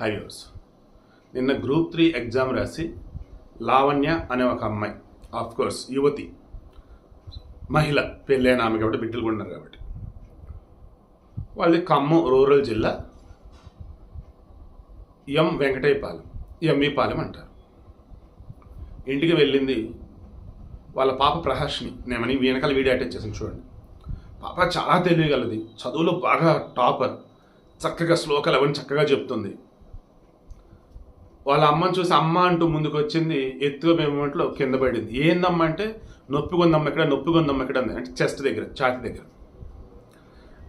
Highways నిన్న group three exam రాసి లావణ్య అనే ఒక అమ్మాయి ఆఫ్ కోర్స్ యువతి మహిళ పెళ్ళైన ఆమె కాబట్టి బిడ్డలు కూడా ఉన్నారు కాబట్టి. వాళ్ళది ఖమ్మం రూరల్ జిల్లా ఎం వెంకటయ్యపాలెం ఎంఈపాలెం అంటారు. ఇంటికి వెళ్ళింది వాళ్ళ పాప ప్రహర్షిని నేమని వెనకాల వీడియో అటాచ్ చేసాను చూడండి. పాప చాలా తెలియగలది చదువులో బాగా టాపర్. చక్కగా శ్లోకాలు అవన్నీ చక్కగా చెప్తుంది. వాళ్ళ అమ్మని చూసి అమ్మ అంటూ ముందుకు వచ్చింది ఎత్తుగా మేమంట్లో కింద పడింది. ఏందమ్మ అంటే నొప్పి కొందమ్మ ఎక్కడ నొప్పి కొందమ్మ ఉంది అంటే చెస్ట్ దగ్గర ఛాతి దగ్గర.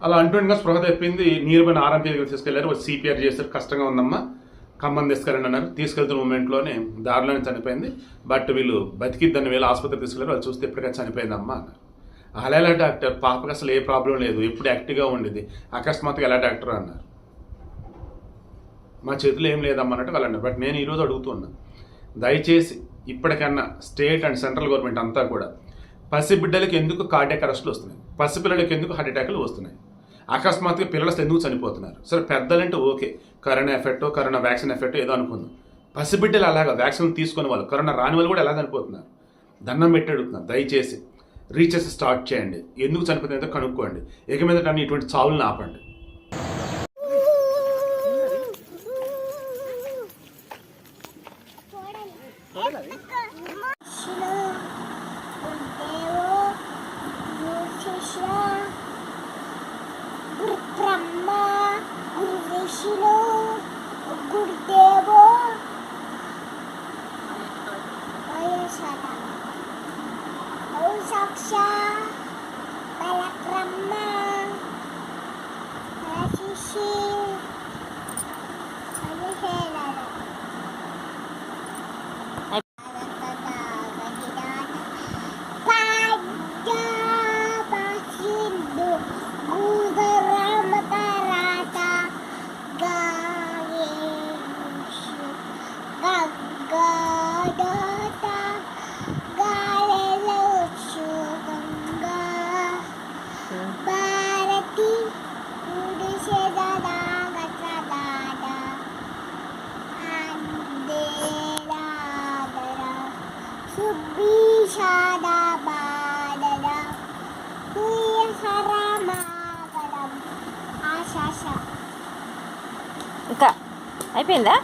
అలా అంటుండగా స్పృహ తెప్పింది నీరు పైన ఆర్ఎంపీ దగ్గర తీసుకెళ్ళారు. వాళ్ళు సిపిఆర్ చేస్తారు కష్టంగా ఉందమ్మా ఖమ్మం తీసుకెళ్ళండి అన్నారు. తీసుకెళ్తున్న మూమెంట్లోనే దారిలోనే చనిపోయింది. బట్ వీళ్ళు బతికిద్దని వీళ్ళు ఆసుపత్రి తీసుకెళ్ళారు వాళ్ళు చూస్తే ఇప్పటికే చనిపోయిందమ్మా అన్నారు. అలా డాక్టర్? పాపకి అసలు ఏ ప్రాబ్లం లేదు. ఎప్పుడు యాక్టివ్గా ఉండేది అకస్మాత్తుగా ఎలా డాక్టర్ అన్నారు. మా చేతిలో ఏం లేదమ్మన్నట్టు అన్నట్టు బట్ నేను ఈరోజు అడుగుతున్నా. దయచేసి ఇప్పటికన్నా స్టేట్ అండ్ సెంట్రల్ గవర్నమెంట్ అంతా కూడా పసిబిడ్డలకి ఎందుకు కార్డియాక్ అరెస్టులు వస్తున్నాయి? పసిపిల్లలకి ఎందుకు హార్ట్ అటాక్లు వస్తున్నాయి? అకస్మాత్తుగా పిల్లలు ఎందుకు చనిపోతున్నారు? సరే పెద్దలంటే okay. Corona effect corona vaccine effect ఏదో అనుకుందాం. పసిబిడ్డలు అలాగా వ్యాక్సిన్ తీసుకునే వాళ్ళు కరోనా రాని వాళ్ళు కూడా ఎలా చనిపోతున్నారు? దండం పెట్టి అడుగుతున్నారు దయచేసి రీచెస్ స్టార్ట్ చేయండి. ఎందుకు చనిపోతుందో కనుక్కోండి. ఇక మీద ఇటువంటి చావులను ఆపండి. 起了 హరమాగడం ఆశాష ఇంకా అయిపోయిందా?